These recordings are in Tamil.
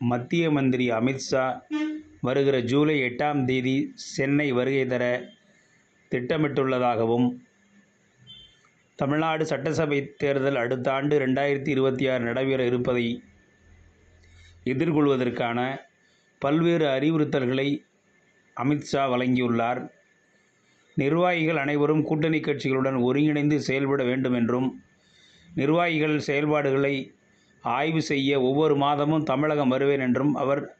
மத்திய மந்திரி அமித்ஷா வருகிற ஜூலை எட்டாம் தேதி சென்னை வருகை தர திட்டமிட்டுள்ளதாகவும் தமிழ்நாடு சட்டசபை தேர்தல் அடுத்த ஆண்டு ரெண்டாயிரத்தி இருபத்தி ஆறு நடைபெற இருப்பதை எதிர்கொள்வதற்கான பல்வேறு அறிவுறுத்தல்களை அமித்ஷா வழங்கியுள்ளார். நிர்வாகிகள் அனைவரும் கூட்டணி கட்சிகளுடன் ஒருங்கிணைந்து செயல்பட வேண்டும் என்றும் நிர்வாகிகள் செயல்பாடுகளை ஆய்வு செய்ய ஒவ்வொரு மாதமும் தமிழகம் வருவேன் என்றும் அவர்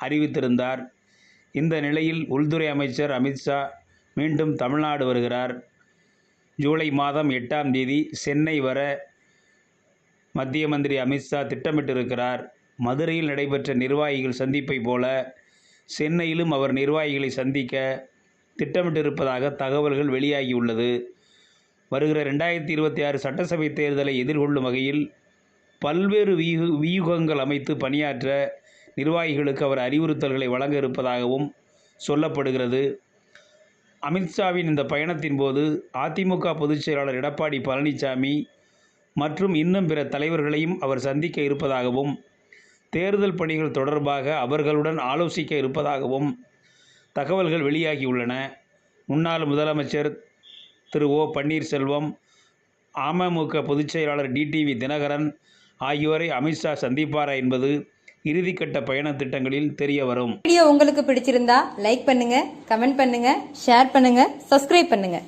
அறிவித்திருந்தார். இந்த நிலையில் உள்துறை அமைச்சர் அமித்ஷா மீண்டும் தமிழ்நாடு வருகிறார். ஜூலை மாதம் எட்டாம் தேதி சென்னை வர மத்திய மந்திரி அமித்ஷா திட்டமிட்டிருக்கிறார். மதுரையில் நடைபெற்ற நிர்வாகிகள் சந்திப்பை போல சென்னையிலும் அவர் நிர்வாகிகளை சந்திக்க திட்டமிட்டிருப்பதாக தகவல்கள் வெளியாகியுள்ளது. வருகிற ரெண்டாயிரத்தி இருபத்தி ஆறு சட்டசபை தேர்தலை எதிர்கொள்ளும் வகையில் பல்வேறு வியூ வியூகங்கள் அமைத்து பணியாற்ற நிர்வாகிகளுக்கு அவர் அறிவுறுத்தல்களை வழங்க இருப்பதாகவும் சொல்லப்படுகிறது. அமித்ஷாவின் இந்த பயணத்தின் போது அதிமுக பொதுச் செயலாளர் எடப்பாடி பழனிசாமி மற்றும் இன்னும் பிற தலைவர்களையும் அவர் சந்திக்க இருப்பதாகவும் தேர்தல் பணிகள் தொடர்பாக அவர்களுடன் ஆலோசிக்க இருப்பதாகவும் தகவல்கள் வெளியாகியுள்ளன. முன்னாள் முதலமைச்சர் திரு ஓ பன்னீர்செல்வம் அமமுக பொதுச் செயலாளர் டிடிவி தினகரன் ஆகியோரை அமித்ஷா சந்திப்பாரா என்பது இறுதிக்கட்ட பயண திட்டங்களில் தெரிய வரும். வீடியோ உங்களுக்கு பிடிச்சிருந்தா லைக் பண்ணுங்க கமெண்ட் பண்ணுங்க ஷேர் பண்ணுங்க சப்ஸ்கிரைப் பண்ணுங்க.